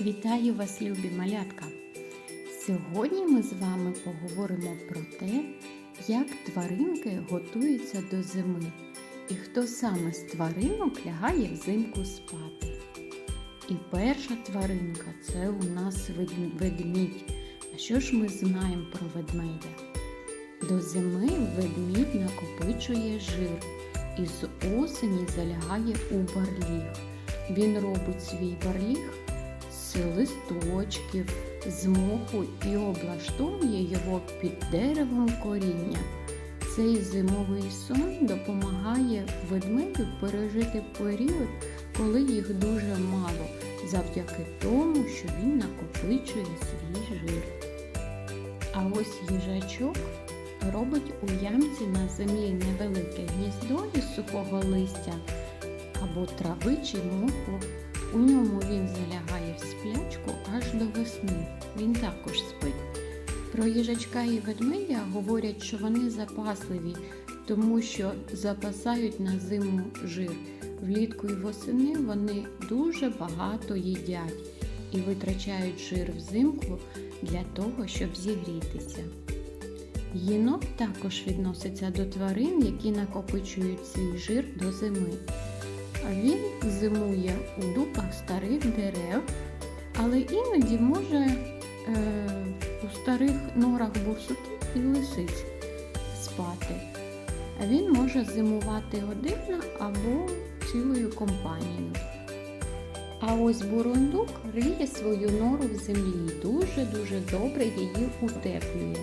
Вітаю вас, любі малятка! Сьогодні ми з вами поговоримо про те, як тваринки готуються до зими і хто саме з тваринок лягає взимку спати. І перша тваринка це у нас ведмідь. А що ж ми знаємо про ведмедя? До зими ведмідь накопичує жир і з осені залягає у барліг. Він робить свій барліг з листочків, з моху і облаштовує його під деревом коріння. Цей зимовий сон допомагає ведмедю пережити період, коли їх дуже мало, завдяки тому, що він накопичує свій жир. А ось їжачок робить у ямці на землі невелике гніздо із сухого листя або трави чи моху. У ньому він залягає в сплячку аж до весни. Він також спить. Про їжачка і ведмедя говорять, що вони запасливі, тому що запасають на зиму жир. Влітку і восени вони дуже багато їдять і витрачають жир взимку для того, щоб зігрітися. Єнот також відноситься до тварин, які накопичують свій жир до зими. Він зимує у дупах старих дерев, але іноді може е, у старих норах бурсуків і лисиць спати. Він може зимувати один або цілою компанією. А ось бурундук риє свою нору в землі і дуже-дуже добре її утеплює.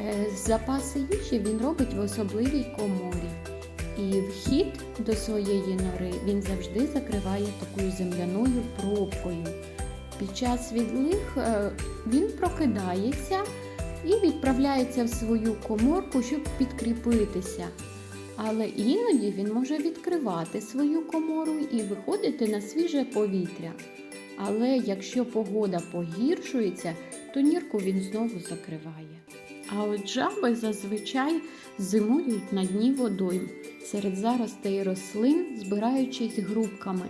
Е, Запаси їжі він робить в особливій коморі. І вхід до своєї нори він завжди закриває такою земляною пробкою. Під час відлиг е, він прокидається і відправляється в свою коморку, щоб підкріпитися. Але іноді він може відкривати свою комору і виходити на свіже повітря. Але якщо погода погіршується, то нірку він знову закриває. А от жаби зазвичай зимують на дні водойм серед заростей рослин, збираючись групками.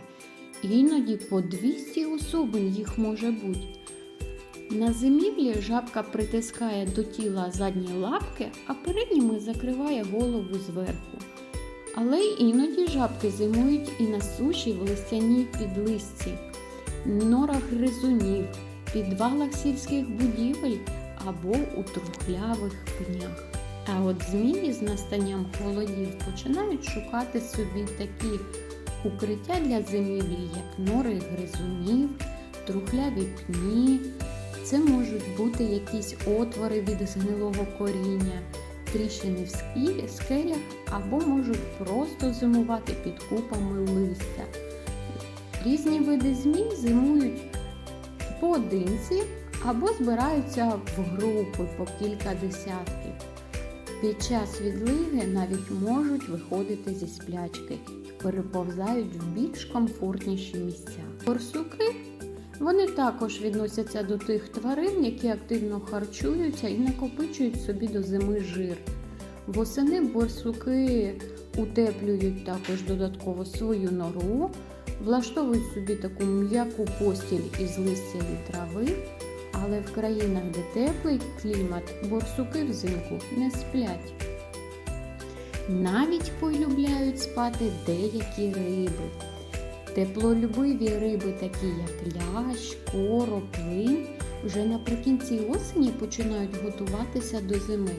Іноді по 200 особин їх може бути. На зимівлі жабка притискає до тіла задні лапки, а передніми закриває голову зверху. Але іноді жабки зимують і на суші в листяній підлисці, норах гризунів, підвалах сільських будівель або у трухлявих пнях. А от змії з настанням холодів починають шукати собі такі укриття для зимівлі, як нори гризунів, трухляві пні. Це можуть бути якісь отвори від згнилого коріння, тріщини в скелях або можуть просто зимувати під купами листя. Різні види змій зимують поодинці або збираються в групи по кілька десятків. Під час відлиги навіть можуть виходити зі сплячки і переповзають в більш комфортніші місця. Борсуки вони також відносяться до тих тварин, які активно харчуються і накопичують собі до зими жир. Восени борсуки утеплюють також додатково свою нору, влаштовують собі таку м'яку постіль із листя і трави, але в країнах, де теплий клімат, борсуки взимку не сплять. Навіть полюбляють спати деякі риби. Теплолюбиві риби, такі як лящ, короб, плин, вже наприкінці осені починають готуватися до зими.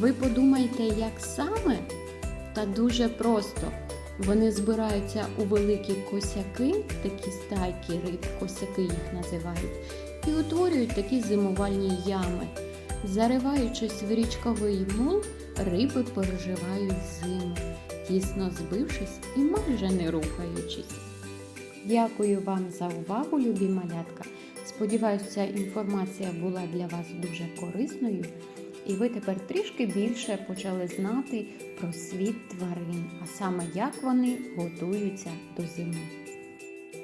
Ви подумайте, як саме? Та дуже просто. Вони збираються у великі косяки, такі стайки риб, косяки їх називають, і утворюють такі зимувальні ями. Зариваючись в річковий мул, риби переживають зиму, тісно збившись і майже не рухаючись. Дякую вам за увагу, любі малятка. Сподіваюся, ця інформація була для вас дуже корисною, і ви тепер трішки більше почали знати про світ тварин, а саме як вони готуються до зими.